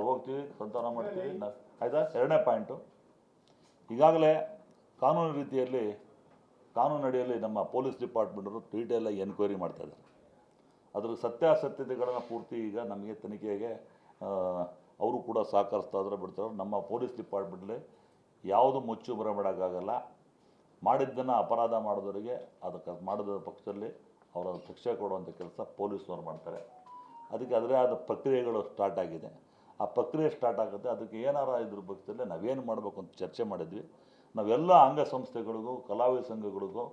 ನಾವು ಹೋಗ್ತೀವಿ ಸಂತಾನ ಮಾಡ್ತೀವಿ ಆಯಿತಾ? ಎರಡನೇ ಪಾಯಿಂಟು. ಈಗಾಗಲೇ ಕಾನೂನು ರೀತಿಯಲ್ಲಿ ಕಾನೂನು ಅಡಿಯಲ್ಲಿ ನಮ್ಮ ಪೊಲೀಸ್ ಡಿಪಾರ್ಟ್ಮೆಂಟರು ಎಲ್ಲ ಎನ್ಕ್ವೈರಿ ಮಾಡ್ತಾ ಇದ್ದಾರೆ. ಅದ್ರ ಸತ್ಯಾಸತ್ಯತೆಗಳನ್ನು ಪೂರ್ತಿ ಈಗ ನಮಗೆ ತನಿಖೆಗೆ ಅವರು ಕೂಡ ಸಹಕರಿಸ್ತಾ ಇದ್ರೆ ಬಿಡ್ತಾರೆ. ನಮ್ಮ ಪೊಲೀಸ್ ಡಿಪಾರ್ಟ್ಮೆಂಟಲ್ಲಿ ಯಾವುದು ಮುಚ್ಚು ಮರೆ ಮಾಡೋಕ್ಕಾಗಲ್ಲ ಮಾಡಿದ್ದನ್ನು ಅಪರಾಧ ಮಾಡಿದವರಿಗೆ ಅದಕ್ಕೆ ಮಾಡಿದ ಪಕ್ಷದಲ್ಲಿ ಅವರ ಶಿಕ್ಷೆ ಕೊಡುವಂಥ ಕೆಲಸ ಪೊಲೀಸ್ನವ್ರು ಮಾಡ್ತಾರೆ. ಅದಕ್ಕೆ ಅದರೇ ಆದ ಪ್ರಕ್ರಿಯೆಗಳು ಸ್ಟಾರ್ಟ್ ಆಗಿದೆ. ಆ ಪ್ರಕ್ರಿಯೆ ಸ್ಟಾರ್ಟ್ ಆಗುತ್ತೆ. ಅದಕ್ಕೆ ಏನಾರ ಇದ್ರ ಬಗ್ಗೆ ನಾವೇನು ಮಾಡಬೇಕು ಅಂತ ಚರ್ಚೆ ಮಾಡಿದ್ವಿ. ನಾವೆಲ್ಲ ಅಂಗಸಂಸ್ಥೆಗಳಿಗೂ, ಕಲಾವಿದ ಸಂಘಗಳಿಗೂ,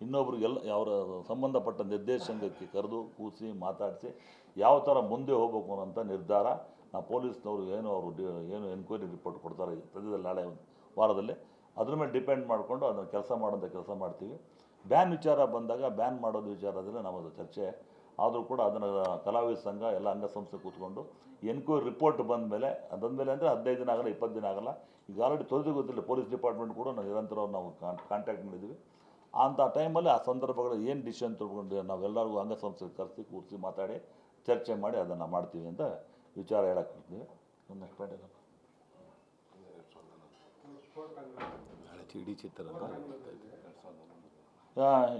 ಇನ್ನೊಬ್ರಿಗೆಲ್ಲ ಅವರ ಸಂಬಂಧಪಟ್ಟ ನಿರ್ದೇಶನಕ್ಕೆ ಕರೆದು ಕೂಸಿ ಮಾತಾಡಿಸಿ ಯಾವ ಥರ ಮುಂದೆ ಹೋಗ್ಬೇಕು ಅನ್ನೋಂಥ ನಿರ್ಧಾರ ನಾವು ಪೊಲೀಸ್ನವರು ಏನು ಅವರು ಏನು ಎನ್ಕ್ವೈರಿ ರಿಪೋರ್ಟ್ ಕೊಡ್ತಾರೆ ಸದ್ಯದಲ್ಲಿ ನಾಳೆ ಒಂದು ವಾರದಲ್ಲಿ. ಅದ್ರ ಮೇಲೆ ಡಿಪೆಂಡ್ ಮಾಡಿಕೊಂಡು ಅದನ್ನು ಕೆಲಸ ಮಾಡೋಂಥ ಕೆಲಸ ಮಾಡ್ತೀವಿ. ಬ್ಯಾನ್ ವಿಚಾರ ಬಂದಾಗ ಬ್ಯಾನ್ ಮಾಡೋದು ವಿಚಾರದಲ್ಲಿ ನಾವು ಅದು ಚರ್ಚೆ ಆದರೂ ಕೂಡ ಅದನ್ನು ಕಲಾವಿದ ಸಂಘ ಎಲ್ಲ ಅಂಗಸಂಸ್ಥೆ ಕೂತ್ಕೊಂಡು ಎನ್ಕ್ವೈರಿ ರಿಪೋರ್ಟ್ ಬಂದ ಮೇಲೆ ಬಂದಮೇಲೆ ಅಂದರೆ ಹದಿನೈದು ದಿನ ಆಗಲ್ಲ ಇಪ್ಪತ್ತು ದಿನ ಆಗಲ್ಲ. ಈಗ ಆಲ್ರೆಡಿ ತೊಳೆದು ಗೊತ್ತಿಲ್ಲ ಪೊಲೀಸ್ ಡಿಪಾರ್ಟ್ಮೆಂಟ್ ಕೂಡ ನಾವು ನಿರಂತರ ನಾವು ಕಾಂಟ್ಯಾಕ್ಟ್ ಮಾಡಿದ್ದೀವಿ ಅಂಥ ಟೈಮಲ್ಲಿ ಆ ಸಂದರ್ಭಗಳಲ್ಲಿ ಏನು ಡಿಸಿಷನ್ ತೊಗೊಂಡು ನಾವೆಲ್ಲರಿಗೂ ಅಂಗಸಂಸ್ಥೆ ಕರೆಸಿ ಕೂರಿಸಿ ಮಾತಾಡಿ ಚರ್ಚೆ ಮಾಡಿ ಅದನ್ನು ಮಾಡ್ತೀವಿ ಅಂತ ವಿಚಾರ ಹೇಳಕ್ಕೆ ಬರ್ತೀವಿ ನೆಕ್ಸ್ಟ್ ಪಾಯಿಂಟ್ ಇಡೀ ಚಿತ್ರ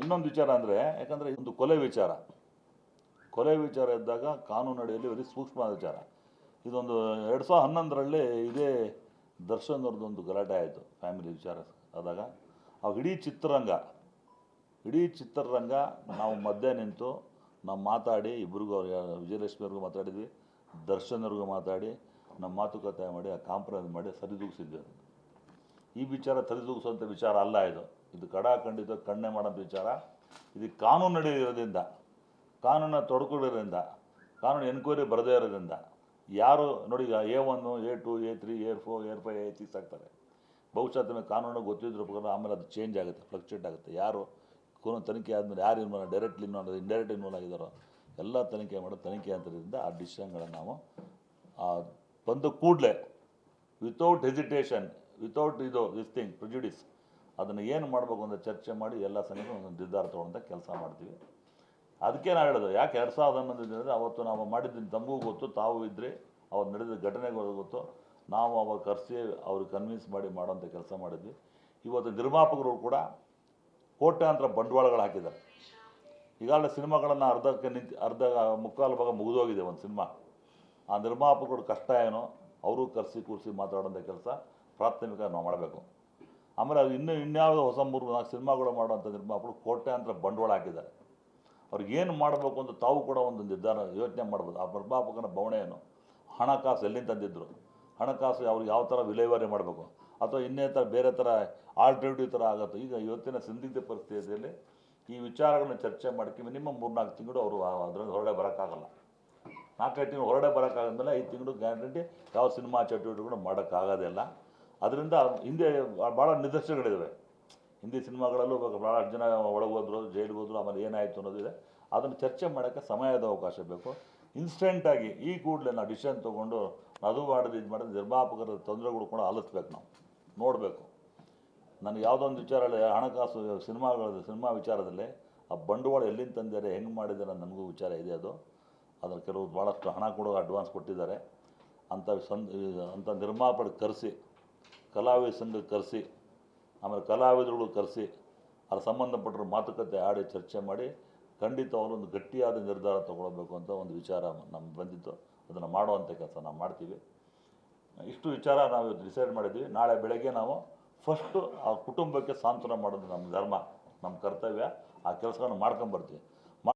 ಇನ್ನೊಂದು ವಿಚಾರ ಅಂದರೆ ಯಾಕಂದರೆ ಒಂದು ಕೊಲೆ ವಿಚಾರ. ಕೊಲೆ ವಿಚಾರ ಇದ್ದಾಗ ಕಾನೂನು ಅಡಿಯಲ್ಲಿ ವೆರಿ ಸೂಕ್ಷ್ಮ ವಿಚಾರ. ಇದೊಂದು ಎರಡು ಸಾವಿರದ ಹನ್ನೊಂದರಲ್ಲಿ ಇದೇ ದರ್ಶನ್ ಅವ್ರದ್ದೊಂದು ಗಲಾಟೆ ಆಯಿತು, ಫ್ಯಾಮಿಲಿ ವಿಚಾರ ಆದಾಗ. ಅವಾಗ ಇಡೀ ಚಿತ್ರರಂಗ ಇಡೀ ಚಿತ್ರರಂಗ ನಾವು ಮಧ್ಯೆ ನಿಂತು ನಾವು ಮಾತಾಡಿ ಇಬ್ಬರಿಗೂ ಅವ್ರಿಗೆ ವಿಜಯಲಕ್ಷ್ಮಿಯವ್ರಿಗೂ ವಿಜಯಲಕ್ಷ್ಮಿ ಮಾತಾಡಿದ್ವಿ, ದರ್ಶನ್ ಅವ್ರಿಗೂ ಮಾತಾಡಿ, ನಮ್ಮ ಮಾತುಕತೆ ಮಾಡಿ, ಆ ಕಾಂಪ್ರಮೈಸ್ ಮಾಡಿ ಸರಿದೂಗಿಸಿದ್ವಿ ಈ ವಿಚಾರ ಸರಿದೂಗಿಸುವಂಥ ವಿಚಾರ ಅಲ್ಲ ಇದು. ಇದು ಕಡಾಖಂಡಿತ ಕಣ್ಣೆ ಮಾಡೋಂಥ ವಿಚಾರ. ಇದು ಕಾನೂನು ನಡೆಯೋದ್ರಿಂದ ಕಾನೂನ ತೊಡ್ಕೊಳ್ಳೋದ್ರಿಂದ, ಕಾನೂನು ಎನ್ಕ್ವೈರಿ ಬರದೇ ಇರೋದ್ರಿಂದ ಯಾರು ನೋಡಿ A one A two A three A four A five A six ಆಗ್ತಾರೆ. ಬಹುಶಃ ತಮಗೆ ಕಾನೂನು ಗೊತ್ತಿದ್ರ ಪ್ರಕಾರ ಆಮೇಲೆ ಅದು ಚೇಂಜ್ ಆಗುತ್ತೆ ಫ್ಲಕ್ಚುಯೇಟ್ ಆಗುತ್ತೆ. ಯಾರು ಕಾನೂನು ತನಿಖೆ ಆದಮೇಲೆ ಯಾರು involve directly involve indirect involve ಆಗಿದ್ದಾರೋ, ಎಲ್ಲ ತನಿಖೆ ಮಾಡೋ ತನಿಖೆ ಅಂತರಿಂದ ಆ ಡಿಸಿಷನ್ಗಳನ್ನು ನಾವು ಬಂದು ಕೂಡಲೇ ವಿತೌಟ್ ಹೆಸಿಟೇಷನ್ ವಿತೌಟ್ ಇದು ದಿಸ್ ಥಿಂಗ್ ಪ್ರಿಜುಡಿಸ್ ಅದನ್ನು ಏನು ಮಾಡಬೇಕು ಅಂತ ಚರ್ಚೆ ಮಾಡಿ ಎಲ್ಲ ಸಮಯ ಒಂದು ನಿರ್ಧಾರ ತೊಗೊಳ್ಳೋಂಥ ಕೆಲಸ ಮಾಡ್ತೀವಿ. ಅದಕ್ಕೆ ನಾನು ಹೇಳೋದು, ಯಾಕೆ ಎರಡು ಸಾವಿರದ ಹನ್ನೊಂದು ಅಂದರೆ ಅವತ್ತು ನಾವು ಮಾಡಿದ್ದೀನಿ ತಮಗೂ ಗೊತ್ತು, ತಾವು ಇದ್ದರೆ ಅವ್ರು ನಡೆದ ಘಟನೆಗಳು ಗೊತ್ತು, ನಾವು ಅವಾಗ ಕರೆಸಿ ಅವ್ರಿಗೆ ಕನ್ವಿನ್ಸ್ ಮಾಡಿ ಮಾಡೋಂಥ ಕೆಲಸ ಮಾಡಿದ್ವಿ. ಇವತ್ತು ನಿರ್ಮಾಪಕರು ಕೂಡ ಕೋಟ್ಯಾಂತರ ಬಂಡವಾಳಗಳು ಹಾಕಿದ್ದಾರೆ. ಈಗಾಗಲೇ ಸಿನಿಮಾಗಳನ್ನು ಅರ್ಧಕ್ಕೆ ನಿಂತು, ಅರ್ಧ ಮುಕ್ಕಾಲು ಭಾಗ ಮುಗಿದೋಗಿದೆ ಒಂದು ಸಿನಿಮಾ. ಆ ನಿರ್ಮಾಪಕರು ಕಷ್ಟ ಏನೋ, ಅವರು ಕರೆಸಿ, ಕೂರಿಸಿ ಮಾತಾಡೋಂಥ ಕೆಲಸ ಪ್ರಾಥಮಿಕ ನಾವು ಮಾಡಬೇಕು. ಆಮೇಲೆ ಅದು ಇನ್ನೂ ಇನ್ಯಾವುದೋ ಹೊಸ ಮೂರು ನಾಲ್ಕು ಸಿನಿಮಾಗಳು ಮಾಡುವಂಥ ನಿರ್ಮಾಪಕರು ಕೋಟ್ಯಾಂತರ ಬಂಡವಾಳ ಹಾಕಿದ್ದಾರೆ. ಅವ್ರಿಗೆ ಏನು ಮಾಡಬೇಕು ಅಂತ ತಾವು ಕೂಡ ಒಂದು ನಿರ್ಧಾರ, ಯೋಚನೆ ಮಾಡ್ಬೋದು. ಆ ಪ್ರಭಾಪಕನ ಬವಣೆ ಏನು ಹಣಕಾಸು ಎಲ್ಲಿಂದ ತಂದಿದ್ದರು ಹಣಕಾಸು ಅವ್ರಿಗೆ ಯಾವ ಥರ ವಿಲೇವಾರಿ ಮಾಡಬೇಕು? ಅಥವಾ ಇನ್ನೇ ಥರ ಬೇರೆ ಥರ ಆಲ್ಟರ್ನೇಟಿವ್ ಥರ ಆಗುತ್ತೆ? ಈಗ ಇವತ್ತಿನ ಸಂದಿಗ್ಧ ಪರಿಸ್ಥಿತಿಯಲ್ಲಿ ಈ ವಿಚಾರಗಳನ್ನ ಚರ್ಚೆ ಮಾಡೋಕ್ಕೆ ಮಿನಿಮಮ್ ಮೂರ್ನಾಲ್ಕು ತಿಂಗಳು ಅವರು ಅದರಿಂದ ಹೊರಡೆ ಬರೋಕ್ಕಾಗಲ್ಲ. ನಾಲ್ಕೈದು ತಿಂಗಳು ಹೊರಗಡೆ ಬರೋಕ್ಕಾಗದ್ಮೇಲೆ ಐದು ತಿಂಗಳು ಗ್ಯಾರಂಟಿ ಯಾವ ಸಿನಿಮಾ ಚಟುವಟಿಕೆಗಳು ಮಾಡೋಕ್ಕಾಗೋದಿಲ್ಲ. ಅದರಿಂದ ಹಿಂದೆ ಭಾಳ ನಿದರ್ಶನಗಳಿದ್ದಾವೆ ಹಿಂದಿ ಸಿನಿಮಾಗಳಲ್ಲೂ ಭಾಳ ಜನ ಒಳಗೆ ಹೋದ್ರು, ಜೈಲಿಗೆ ಹೋದ್ರು, ಆಮೇಲೆ ಏನಾಯಿತು ಅನ್ನೋದಿದೆ ಅದನ್ನು ಚರ್ಚೆ ಮಾಡೋಕ್ಕೆ ಸಮಯದ ಅವಕಾಶ ಬೇಕು. ಇನ್ಸ್ಟೆಂಟಾಗಿ ಈ ಕೂಡಲೇ ನಾವು ಡಿಸಿಷನ್ ತೊಗೊಂಡು ಅದು ಮಾಡಿದ್ರೆ ಇದು ಮಾಡಿದ್ರೆ ನಿರ್ಮಾಪಕರ ತೊಂದರೆಗಳು ಕೂಡ ಆಲಿಸ್ಬೇಕು ನಾವು. ನೋಡಬೇಕು. ನನಗೆ ಯಾವುದೋ ಒಂದು ವಿಚಾರ ಹಣಕಾಸು ಸಿನಿಮಾಗಳ ಸಿನಿಮಾ ವಿಚಾರದಲ್ಲಿ ಆ ಬಂಡವಾಳ ಎಲ್ಲಿಂದ ತಂದಿದ್ದಾರೆ, ಹೆಂಗೆ ಮಾಡಿದ್ದಾರೆ ನನಗೂ ವಿಚಾರ ಇದೆ ಅದು. ಅದರ ಕೆಲವು ಭಾಳಷ್ಟು ಹಣ ಕೂಡ ಅಡ್ವಾನ್ಸ್ ಕೊಟ್ಟಿದ್ದಾರೆ. ಅಂಥ ಸಂದ್, ಅಂಥ ನಿರ್ಮಾಪಕ ಕರೆಸಿ, ಕಲಾವಿದ ಸಂಘಕ್ಕೆ ಕರೆಸಿ ಆಮೇಲೆ ಕಲಾವಿದರುಗಳು ಕರೆಸಿ ಅದ್ರ ಸಂಬಂಧಪಟ್ಟರು ಮಾತುಕತೆ ಆಡಿ ಚರ್ಚೆ ಮಾಡಿ ಖಂಡಿತ ಅವರೊಂದು ಗಟ್ಟಿಯಾದ ನಿರ್ಧಾರ ತೊಗೊಳ್ಬೇಕು ಅಂತ ಒಂದು ವಿಚಾರ ನಮ್ಗೆ ಬಂದಿತ್ತು. ಅದನ್ನು ಮಾಡುವಂಥ ಕೆಲಸ ನಾವು ಮಾಡ್ತೀವಿ. ಇಷ್ಟು ವಿಚಾರ ನಾವು ಡಿಸೈಡ್ ಮಾಡಿದ್ವಿ. ನಾಳೆ ಬೆಳಗ್ಗೆ ನಾವು ಫಸ್ಟು ಆ ಕುಟುಂಬಕ್ಕೆ ಸಾಂತ್ವನ ಮಾಡೋದು ನಮ್ಮ ಧರ್ಮ ನಮ್ಮ ಕರ್ತವ್ಯ. ಆ ಕೆಲಸಗಳನ್ನು ಮಾಡ್ಕೊಂಬರ್ತೀವಿ